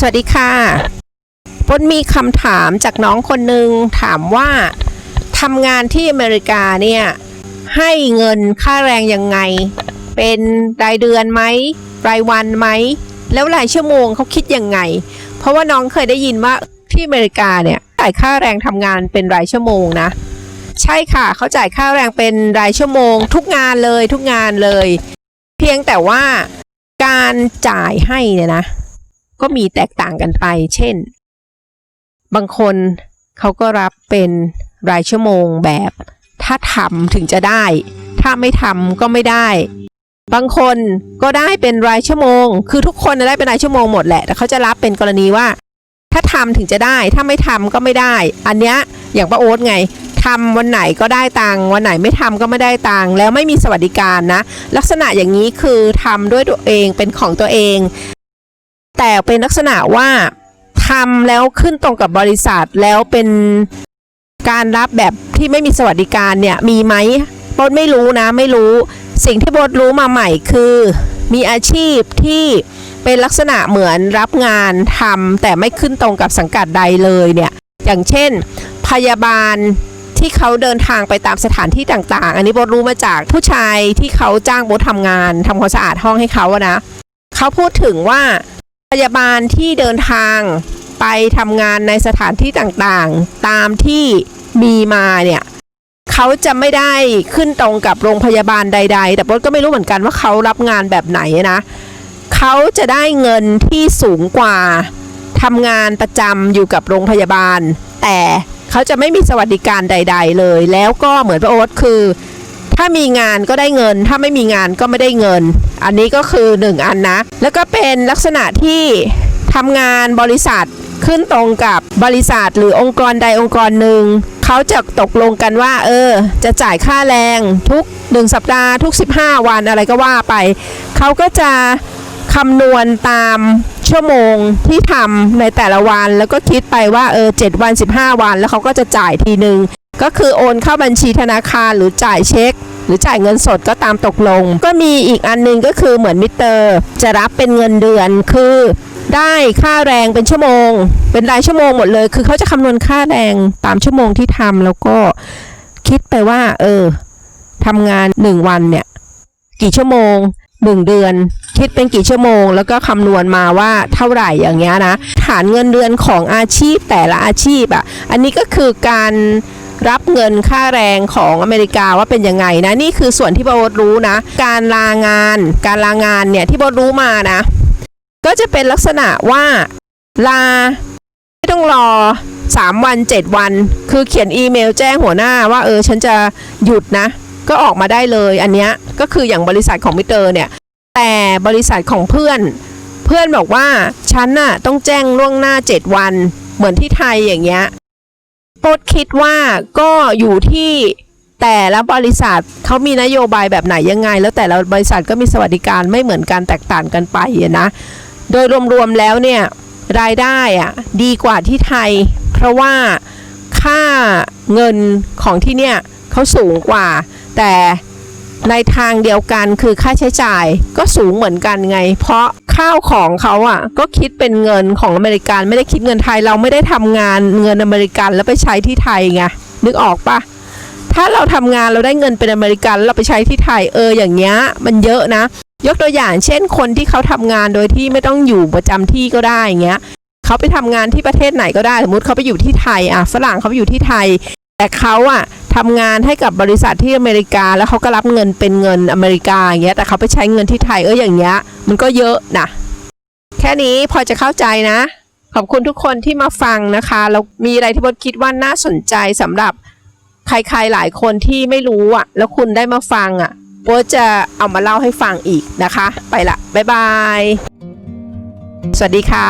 สวัสดีค่ะปนมีคำถามจากน้องคนหนึ่งถามว่าทำงานที่อเมริกาเนี่ย ให้เงินค่าแรงยังไง เป็นรายเดือนไหมรายวันไหม แล้วรายชั่วโมงเขาคิดยังไง เพราะว่าน้องเคยได้ยินว่าที่อเมริกาเนี่ยจ่ายค่าแรงทำงานเป็นรายชั่วโมงนะ ใช่ค่ะเขาจ่ายค่าแรงเป็นรายชั่วโมง ทุกงานเลยทุกงานเลย เพียงแต่ว่าการจ่ายให้เนี่ยนะ ก็มีแตกต่างกันไป เช่น บางคนเขาก็รับเป็นรายชั่วโมงแบบ ถ้าทำถึงจะได้ ถ้าไม่ทำก็ไม่ได้ บางคนก็ได้เป็นรายชั่วโมง คือทุกคนได้เป็นรายชั่วโมงหมดแหละ แต่เขาจะรับเป็นกรณีว่า ถ้าทำถึงจะได้ ถ้าไม่ทำก็ไม่ได้ อันเนี้ยอย่างป้าโอ๊ตไงทำวันไหนก็ได้ตังค์วันไหนไม่ทำก็ไม่ได้ตังค์แล้วไม่มีสวัสดิการนะ ลักษณะอย่างนี้คือทำด้วยตัวเองเป็นของตัวเอง แต่เป็นลักษณะว่าทำแล้วขึ้นตรงกับบริษัทแล้วเป็นการรับแบบที่ไม่มีสวัสดิการเนี่ยมีไหมโบทไม่รู้นะไม่รู้ สิ่งที่โบทรู้มาใหม่คือ มีอาชีพที่เป็นลักษณะเหมือนรับงานทำแต่ไม่ขึ้นตรงกับสังกัดใดเลยเนี่ยอย่างเช่น พยาบาลที่เขาเดินทางไปตามสถานที่ต่างๆ อันนี้โบทรู้มาจากผู้ชายที่เขาจ้างโบททำงานทำความสะอาดห้องให้เขาอะนะ เขาพูดถึงว่า ยาบาลที่เดินทางไปทำงานในสถานที่ต่างๆ ตามที่มีมาเนี่ยเขาจะไม่ได้ขึ้นตรงกับโรงพยาบาลใด ๆ แต่โบทก็ไม่รู้เหมือนกันว่าเขารับงานแบบไหนนะเขาจะได้เงินที่สูงกว่าทำงานประจำอยู่กับโรงพยาบาล แต่เขาจะไม่มีสวัสดิการใด ๆ เลย แล้วก็เหมือนพระโอ๊ตคือ ถ้ามีงานก็ได้เงิน ถ้าไม่มีงานก็ไม่ได้เงิน อันนี้ก็คือหนึ่งอันนะ แล้วก็เป็นลักษณะที่ทำงานบริษัทขึ้นตรงกับบริษัทหรือองค์กรใดองค์กรหนึ่งเขาจะตกลงกันว่า เออ จะจ่ายค่าแรงทุก 1 สัปดาห์ทุก 15 วันอะไรก็ว่าไป เขาก็จะคำนวณตามชั่วโมงที่ทำในแต่ละวัน แล้วก็คิดไปว่าเออ7วัน 15 วัน แล้วเขาก็จะจ่ายทีหนึ่ง ก็คือโอนเข้าบัญชีธนาคารหรือจ่ายเช็ค หรือจ่ายเงินสดก็ตามตกลง ก็มีอีกอันหนึงก็คือเหมือนมิเตอร์ จะรับเป็นเงินเดือนคือได้ค่าแรงเป็นชั่วโมง เป็นรายชั่วโมงหมดเลย คือเขาจะคำนวณค่าแรงตามชั่วโมงที่ทำแล้วก็คิดไปว่า เออทำงาน 1 วันเนี่ย กี่ชั่วโมง 1 เดือน คิดเป็นกี่ชั่วโมง แล้วก็คำนวณมาว่าเท่าไหร่อย่างเงี้ยนะฐานเงินเดือนของอาชีพแต่ละอาชีพอะ อันนี้ก็คือการ รับเงินค่าแรงของอเมริกาว่าเป็นยังไงนะนี่คือส่วนที่โบทรู้นะ การลางาน การลางานเนี่ยที่โบทรู้มานะ ก็จะเป็นลักษณะว่าลาไม่ต้องรอ 3 วัน 7 วัน คือเขียนอีเมลแจ้งหัวหน้าว่าเออฉันจะหยุดนะ ก็ออกมาได้เลยอันเนี้ยก็คืออย่างบริษัทของมิเตอร์เนี่ยแต่บริษัทของเพื่อนเพื่อนบอกว่าฉันน่ะต้องแจ้งล่วงหน้า 7 วันเหมือนที่ไทยอย่างเงี้ย โปดคิดว่าก็อยู่ที่แต่ละบริษัทเขามีนโยบายแบบไหนยังไง แล้วแต่ละบริษัทก็มีสวัสดิการไม่เหมือนกันแตกต่างกันไปนะ โดยรวมๆแล้วเนี่ยรายได้อะดีกว่าที่ไทย เพราะว่าค่าเงินของที่เนี่ยเขาสูงกว่า แต่ในทางเดียวกันคือค่าใช้จ่ายก็สูงเหมือนกันไง เพราะ ข้าวของเขาอะ ก็คิดเป็นเงินของอเมริกันไม่ได้คิดเงินไทยเราไม่ได้ทำงานเงินอเมริกันแล้วไปใช้ที่ไทยไงนึกออกปะถ้าเราทำงานเราได้เงินเป็นอเมริกันแล้วเราไปใช้ที่ไทยเอออย่างเงี้ยมันเยอะนะ ยกตัวอย่างเช่นคนที่เขาทำงานโดยที่ไม่ต้องอยู่ประจำที่ก็ได้อย่างเงี้ยเขาไปทำงานที่ประเทศไหนก็ได้สมมติเขาไปอยู่ที่ไทยอะฝรั่งเขาไปอยู่ที่ไทย แต่เขาอะ ทำงานให้กับบริษัทที่อเมริกา แล้วเขาก็รับเงินเป็นเงินอเมริกาอย่างเงี้ยแต่เขาไปใช้เงินที่ไทยเอออย่างเงี้ยมันก็เยอะนะแค่นี้พอจะเข้าใจนะ ขอบคุณทุกคนที่มาฟังนะคะแล้วมีอะไรที่บดคิดว่าน่าสนใจสำหรับใครๆหลายคนที่ไม่รู้อะ แล้วคุณได้มาฟังอะบดจะเอามาเล่าให้ฟังอีกนะคะ ไปละบ๊ายบายสวัสดีค่ะ